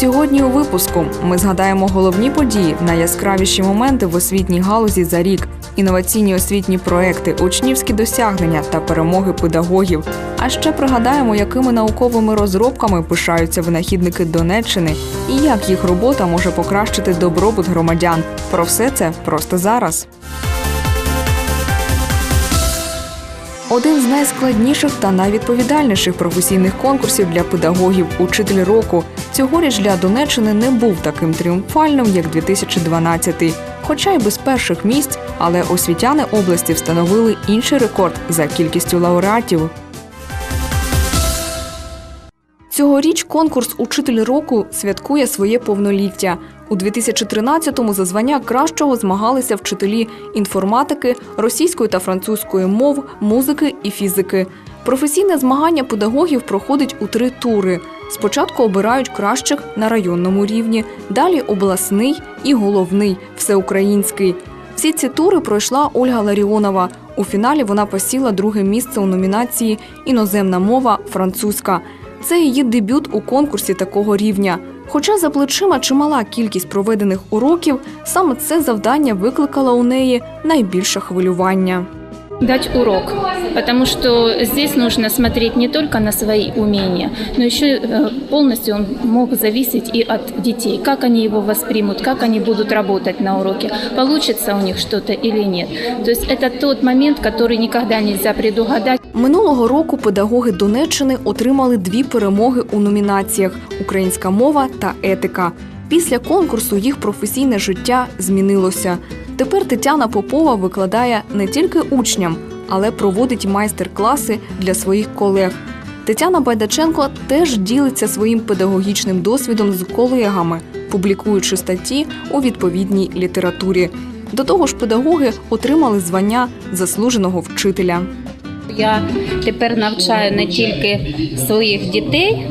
Сьогодні у випуску ми згадаємо головні події, найяскравіші моменти в освітній галузі за рік, інноваційні освітні проекти, учнівські досягнення та перемоги педагогів. А ще пригадаємо, якими науковими розробками пишаються винахідники Донеччини і як їх робота може покращити добробут громадян. Про все це просто зараз. Один з найскладніших та найвідповідальніших професійних конкурсів для педагогів Учитель року цьогоріч для Донеччини не був таким тріумфальним, як 2012. Хоча й без перших місць, але освітяни області встановили інший рекорд за кількістю лауреатів. Цьогоріч конкурс Учитель року святкує своє повноліття. У 2013-му за звання кращого змагалися вчителі інформатики, російської та французької мов, музики і фізики. Професійне змагання педагогів проходить у три тури. Спочатку обирають кращих на районному рівні, далі обласний і головний всеукраїнський. Всі ці тури пройшла Ольга Ларіонова. У фіналі вона посіла друге місце у номінації Іноземна мова французька. Це її дебют у конкурсі такого рівня. Хоча за плечима чимала кількість проведених уроків, саме це завдання викликало у неї найбільше хвилювання. дать урок, потому что здесь нужно смотреть не только на свои умения, но еще э, полностью он мог зависеть и от детей, как они его воспримут, как они будут работать на уроке, получится у них что-то или нет. То есть это тот момент, который никогда нельзя предугадать. Минулого року педагоги Донеччини отримали дві перемоги у номінаціях Українська мова та етика. Після конкурсу їх професійне життя змінилося. Тепер Тетяна Попова викладає не тільки учням, але проводить майстер-класи для своїх колег. Тетяна Байдаченко теж ділиться своїм педагогічним досвідом з колегами, публікуючи статті у відповідній літературі. До того ж, педагоги отримали звання заслуженого вчителя. Я тепер навчаю не тільки своїх дітей,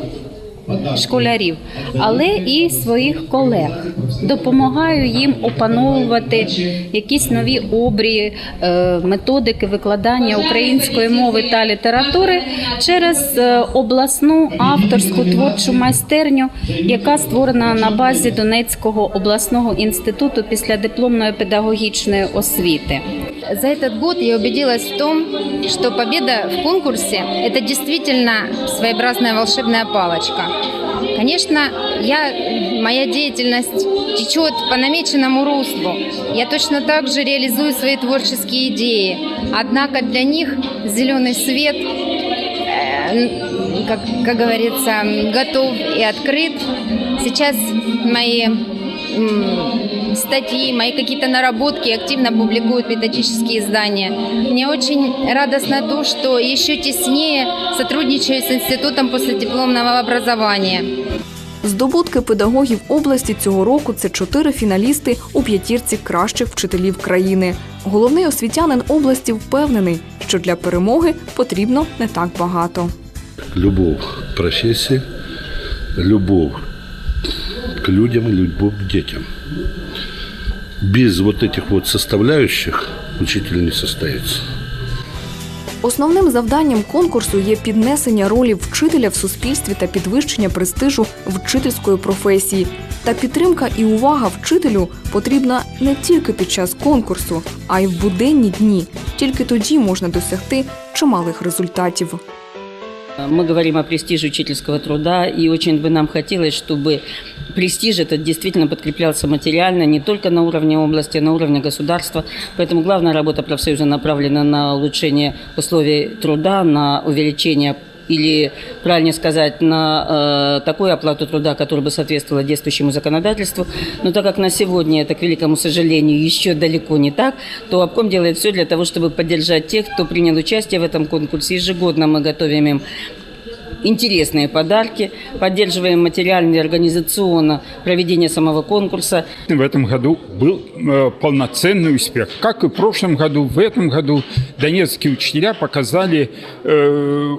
школярів, але і своїх колег. Допомагаю їм опановувати якісь нові обрії, е, методики викладання української мови та літератури через е, обласну авторську творчу майстерню, яка створена на базі Донецького обласного інституту післядипломної педагогічної освіти. За этот год я убедилась в том, что победа в конкурсе – это действительно своеобразная волшебная палочка. Конечно, я, моя деятельность течет по намеченному руслу. Я точно так же реализую свои творческие идеи. Однако для них зеленый свет, э, как, как говорится, готов и открыт. Сейчас мои статьи, мои какие-то наработки активно публикуют методические издания. Мне очень радостно то, что еще теснее сотрудничаю с Институтом последипломного образования. Здобутки педагогів області цього року це чотири фіналісти у п'ятірці кращих вчителів країни. Головний освітянин області впевнений, що для перемоги потрібно не так багато. любовь к профессии, любовь к людям, любовь к детям. Без вот этих вот составляющих учитель не состоится. Основним завданням конкурсу є піднесення ролі вчителя в суспільстві та підвищення престижу вчительської професії. Та підтримка і увага вчителю потрібна не тільки під час конкурсу, а й в буденні дні. Тільки тоді можна досягти чималих результатів. Мы говорим о престиже учительского труда, и очень бы нам хотелось, чтобы престиж этот действительно подкреплялся материально, не только на уровне области, а на уровне государства. Поэтому главная работа профсоюза направлена на улучшение условий труда, на увеличение или, правильнее сказать, на э, такую оплату труда, которая бы соответствовала действующему законодательству. Но так как на сегодня это, к великому сожалению, еще далеко не так, то обком делает все для того, чтобы поддержать тех, кто принял участие в этом конкурсе. Ежегодно мы готовим им интересные подарки, поддерживаем материально и организационно проведение самого конкурса. В этом году был э, полноценный успех. Как и в прошлом году, в этом году донецкие учителя показали э,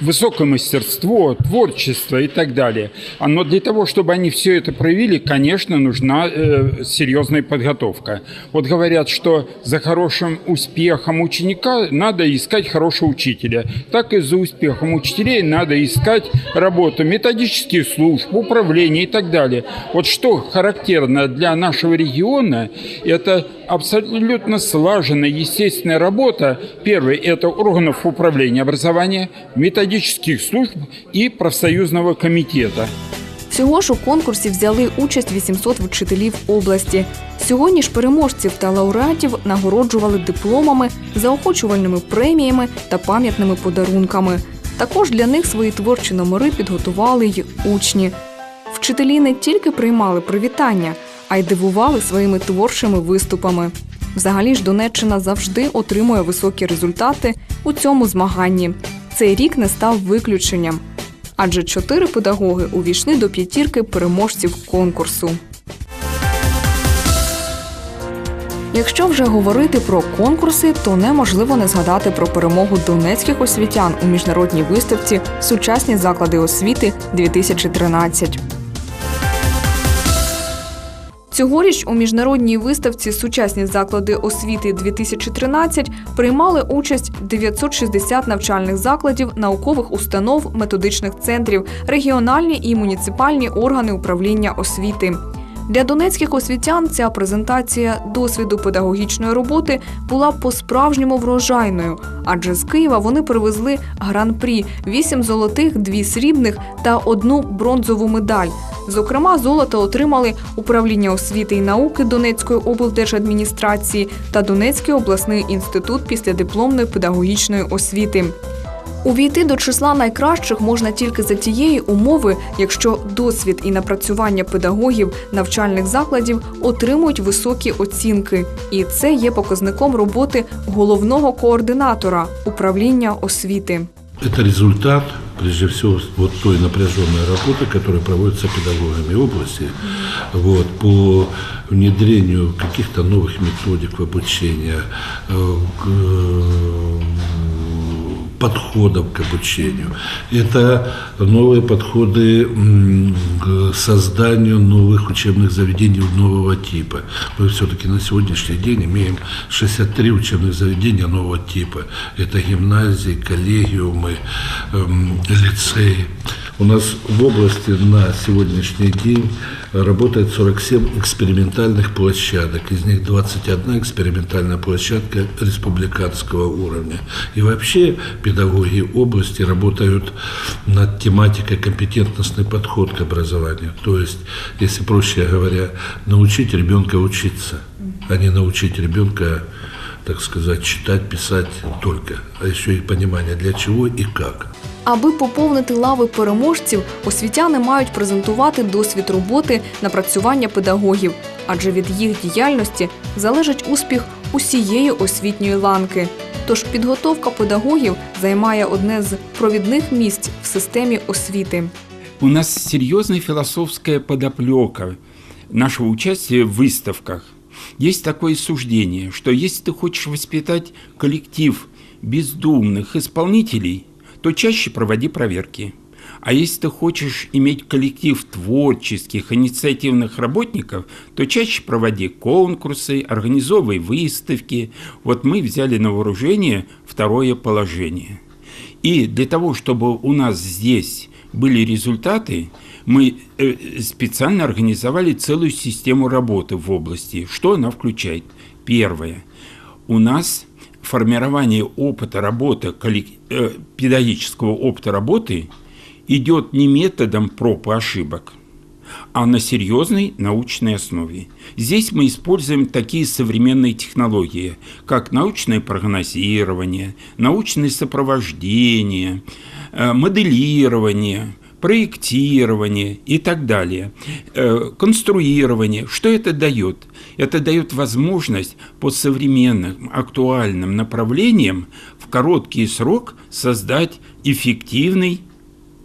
высокое мастерство, творчество и так далее. А Но для того, чтобы они все это проявили, конечно, нужна э, серьезная подготовка. Вот говорят, что за хорошим успехом ученика надо искать хорошего учителя. Так и за успехом учителей надо надо искать работу методических служб, управления и так далее. Вот что характерно для нашего региона, это абсолютно слаженная, естественная работа. Первое – это органов управления образования, методических служб и профсоюзного комитета. Всього ж у конкурсі взяли участь 800 вчителів області. Сьогодні ж переможців та лауреатів нагороджували дипломами, заохочувальними преміями та пам'ятними подарунками. Також для них свої творчі номери підготували й учні. Вчителі не тільки приймали привітання, а й дивували своїми творчими виступами. Взагалі ж Донеччина завжди отримує високі результати у цьому змаганні. Цей рік не став виключенням адже чотири педагоги увійшли до п'ятірки переможців конкурсу. Якщо вже говорити про конкурси, то неможливо не згадати про перемогу донецьких освітян у міжнародній виставці Сучасні заклади освіти 2013. Цьогоріч у міжнародній виставці Сучасні заклади освіти 2013 приймали участь 960 навчальних закладів, наукових установ, методичних центрів, регіональні і муніципальні органи управління освіти. Для донецьких освітян ця презентація досвіду педагогічної роботи була по-справжньому врожайною, адже з Києва вони привезли гран-прі, вісім золотих, дві срібних та одну бронзову медаль. Зокрема, золото отримали управління освіти і науки Донецької облдержадміністрації та Донецький обласний інститут післядипломної педагогічної освіти. Увійти до числа найкращих можна тільки за тієї умови, якщо досвід і напрацювання педагогів навчальних закладів отримують високі оцінки, і це є показником роботи головного координатора управління освіти. Это результат, прежде всего, вот той напряженной работы, которая проводится педагогами области вот, по внедрению каких-то новых методик в обучение, э, к, э, подходов к обучению. Это новые подходы м, к созданию новых учебных заведений нового типа. Мы все-таки на сегодняшний день имеем 63 учебных заведения нового типа. Это гимназии, коллегиумы, эм, лицеи. У нас в области на сегодняшний день работает 47 экспериментальных площадок. Из них 21 экспериментальная площадка республиканского уровня. И вообще педагоги области работают над тематикой компетентностный подход к образованию. То есть, если проще говоря, научить ребенка учиться, а не научить ребенка так сказать, читать, писать только, а еще и понимание для чего и как. Аби поповнити лави переможців, освітяни мають презентувати досвід роботи напрацювання педагогів, адже від їх діяльності залежить успіх усієї освітньої ланки. Тож підготовка педагогів займає одне з провідних місць в системі освіти. У нас серьезная философская подоплека нашего участия в выставках. Есть такое суждение, что если ты хочешь воспитать коллектив бездумных исполнителей, то чаще проводи проверки. А если ты хочешь иметь коллектив творческих, инициативных работников, то чаще проводи конкурсы, организовывай выставки. Вот мы взяли на вооружение второе положение. И для того, чтобы у нас здесь были результаты, мы э, специально организовали целую систему работы в области. Что она включает? Первое. У нас формирование опыта работы, коллек- э, педагогического опыта работы идет не методом проб и ошибок, а на серьезной научной основе. Здесь мы используем такие современные технологии, как научное прогнозирование, научное сопровождение, э, моделирование, проектирование и так далее, Э, конструирование. Что это дает? Это дает возможность по современным актуальным направлениям в короткий срок создать эффективный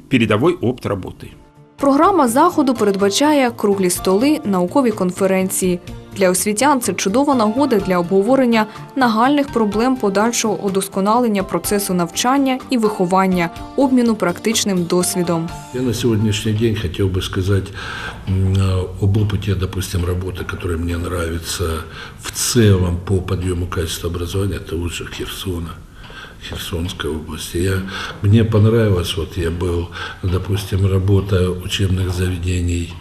передовой опыт работы. Програма заходу передбачає круглі столи, наукові конференції. Для освітян це чудова нагода для обговорення нагальних проблем подальшого удосконалення процесу навчання і виховання, обміну практичним досвідом. Я на сегодняшний день хотел бы сказать м, об опыте, допустим, работы, которая мне нравится в целом по подъему качества образования, это лучше Херсона. Херсонской области. Я, мне понравилось, вот я был, допустим, работа учебных заведений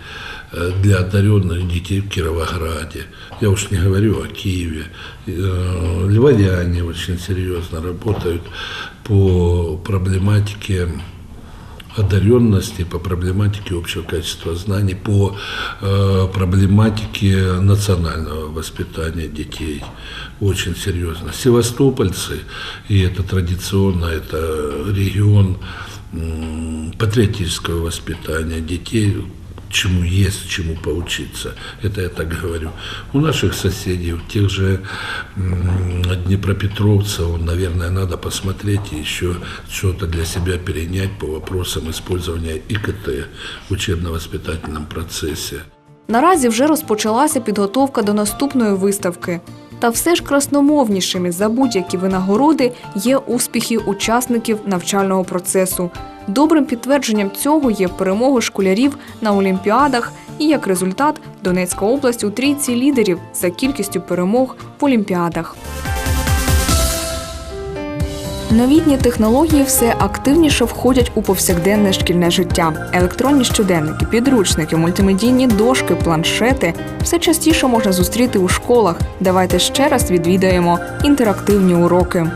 э, для одаренных детей в Кировограде. Я уж не говорю о Киеве. Э, Львовяне очень серьезно работают по проблематике одаренности, по проблематике общего качества знаний, по э, проблематике национального воспитания детей. Очень серьезно. Севастопольцы, и это традиционно, это регион м, патриотического воспитания детей, чему есть, чему поучиться. Это я так говорю. У наших соседей, у тех же днепропетровцев, наверное, надо посмотреть и еще что-то для себя перенять по вопросам использования ИКТ в учебно-воспитательном процессе. Наразі вже розпочалася підготовка до наступної виставки. Та все ж красномовнішими за будь-які винагороди є успіхи учасників навчального процесу. Добрим підтвердженням цього є перемоги школярів на олімпіадах і як результат Донецька область у трійці лідерів за кількістю перемог в олімпіадах. Новітні технології все активніше входять у повсякденне шкільне життя. Електронні щоденники, підручники, мультимедійні дошки, планшети все частіше можна зустріти у школах. Давайте ще раз відвідаємо інтерактивні уроки.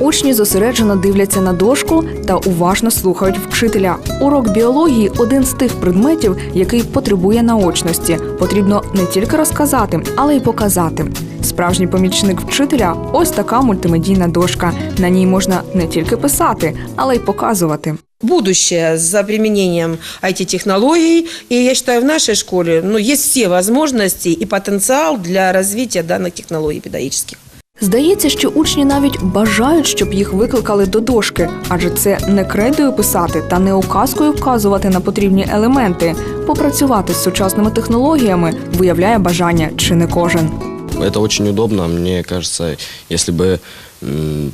Учні зосереджено дивляться на дошку та уважно слухають вчителя. Урок біології один з тих предметів, який потребує наочності. Потрібно не тільки розказати, але й показати. Справжній помічник вчителя ось така мультимедійна дошка. На ній можна не тільки писати, але й показувати. будущее за применением IT-технологий. И я считаю, в нашей школе ну, есть все возможности и потенциал для развития данных технологий педагогических. Здається, що учні навіть бажають, щоб їх викликали до дошки, адже це не кредою писати та не указкою вказувати на потрібні елементи. Попрацювати з сучасними технологіями виявляє бажання чи не кожен. Это очень удобно. Мне кажется, если бы м,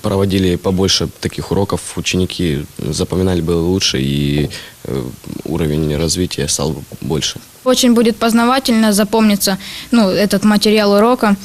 проводили побольше таких уроков, ученики запоминали бы лучше и э, уровень развития стал бы больше. Очень будет познавательно запомниться ну, этот материал урока.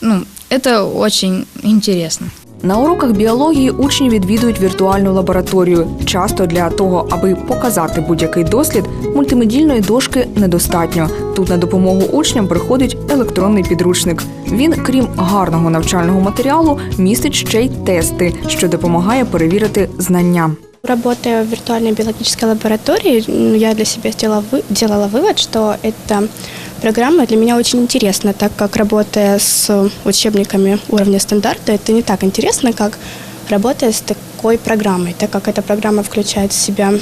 Ну, это очень интересно. На уроках біології учні відвідують віртуальну лабораторію. Часто для того, аби показати будь-який дослід, мультимедійної дошки недостатньо. Тут на допомогу учням приходить електронний підручник. Він, крім гарного навчального матеріалу, містить ще й тести, що допомагає перевірити знання. Работая в виртуальной биологической лаборатории, м, я для себя сделала, вы- делала вывод, что эта программа для меня очень интересна, так как работая с учебниками уровня стандарта, это не так интересно, как работая с такой программой, так как эта программа включает в себя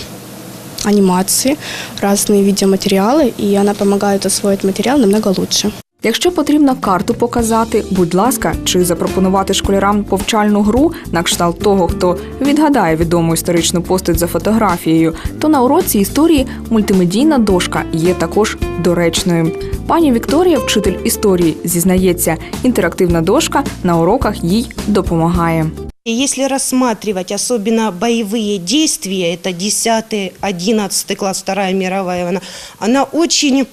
анимации, разные видеоматериалы, и она помогает освоить материал намного лучше. Якщо потрібно карту показати, будь ласка, чи запропонувати школярам повчальну гру на кшталт того, хто відгадає відому історичну постать за фотографією, то на уроці історії мультимедійна дошка є також доречною. Пані Вікторія, вчитель історії, зізнається, інтерактивна дошка на уроках їй допомагає. Если рассматривать особенно боевые действия, это 10-11 класс, Вторая мировая война, она очень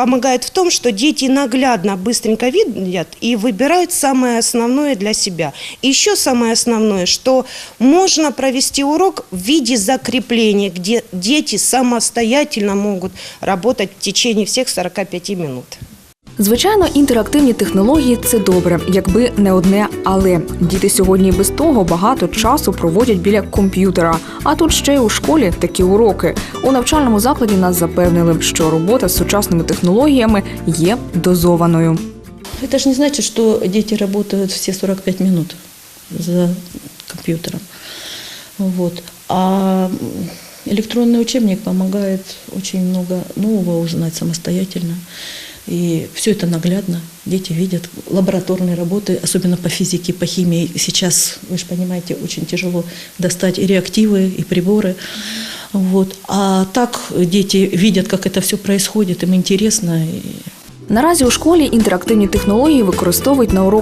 помогает в том, что дети наглядно, быстренько видят и выбирают самое основное для себя. Еще самое основное, что можно провести урок в виде закрепления, где дети самостоятельно могут работать в течение всех 45 минут. Звичайно, інтерактивні технології це добре, якби не одне але. Діти сьогодні і без того багато часу проводять біля комп'ютера. А тут ще й у школі такі уроки. У навчальному закладі нас запевнили, що робота з сучасними технологіями є дозованою. Это же не значит, что дети работают все 45 минут за компьютером. Вот. А электронный учебник помогает очень много нового узнать самостоятельно. И все это наглядно. Дети видят лабораторные работы, особенно по физике, по химии. Сейчас, вы же понимаете, очень тяжело достать и реактивы, и приборы. Вот. А так дети видят, как это все происходит, им интересно. И Наразі у школі інтерактивні технології використовують на уроках